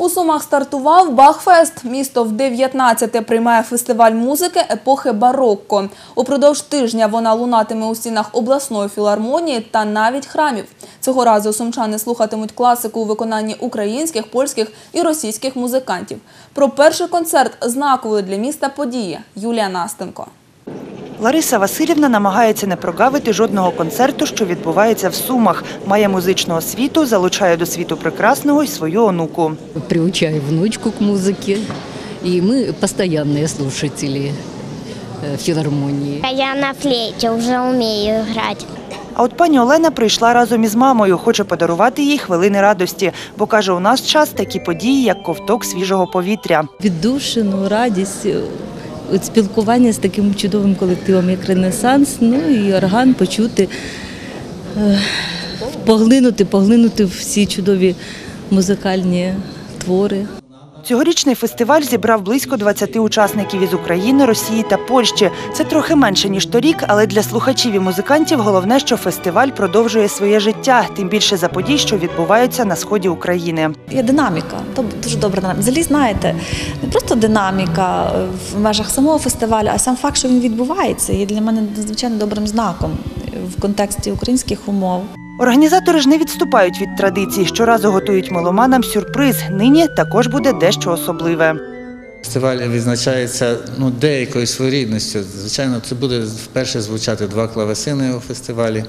У Сумах стартував Бахфест. Місто в 19-те приймає фестиваль музики епохи барокко. Упродовж тижня вона лунатиме у стінах обласної філармонії та навіть храмів. Цього разу сумчани слухатимуть класику у виконанні українських, польських і російських музикантів. Про перший концерт знакової для міста події Юлія Настенко. Лариса Васильівна намагається не прогавити жодного концерту, що відбувається в Сумах. Має музичну освіту, залучає до світу прекрасного й свою онуку. приучаю внучку к музыке. И мы постоянные слушатели э, филармонии. А Я на флейте уже умею играть. А от пані Олена прийшла разом із мамою, хоче подарувати їй хвилини радості, бо каже, у нас час такі події, як ковток свіжого повітря. віддушину, радість, е, от спілкування з таким чудовим колективом, як Ренесанс, ну і орган почути, е, поглинути, поглинути всі чудові музикальні твори. Цьогорічний фестиваль зібрав близько 20 учасників із України, Росії та Польщі. Це трохи менше ніж торік, але для слухачів і музикантів головне, що фестиваль продовжує своє життя, тим більше за подій, що відбуваються на сході України. Є динаміка, то дуже добра динаміка. Взагалі, знаєте, не просто динаміка в межах самого фестивалю, а сам факт, що він відбувається, є для мене надзвичайно добрим знаком в контексті українських умов. Організатори ж не відступають від традицій. Щоразу готують меломанам сюрприз. Нині також буде дещо особливе. Фестиваль відзначається ну, деякою своєрідністю. Звичайно, це буде вперше звучати два клавесини у фестивалі.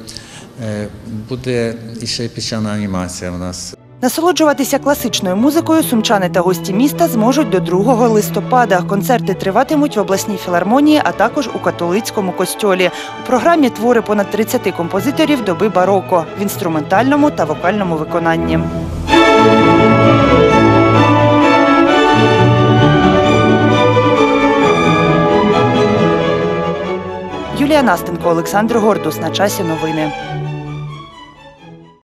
Е, Буде і ще й піщана анімація у нас. Насолоджуватися класичною музикою сумчани та гості міста зможуть до 2 листопада. Концерти триватимуть в обласній філармонії, а також у католицькому костьолі. У програмі твори понад 30 композиторів доби бароко в інструментальному та вокальному виконанні. Юлія Настенко, Олександр Гордус. На часі новини.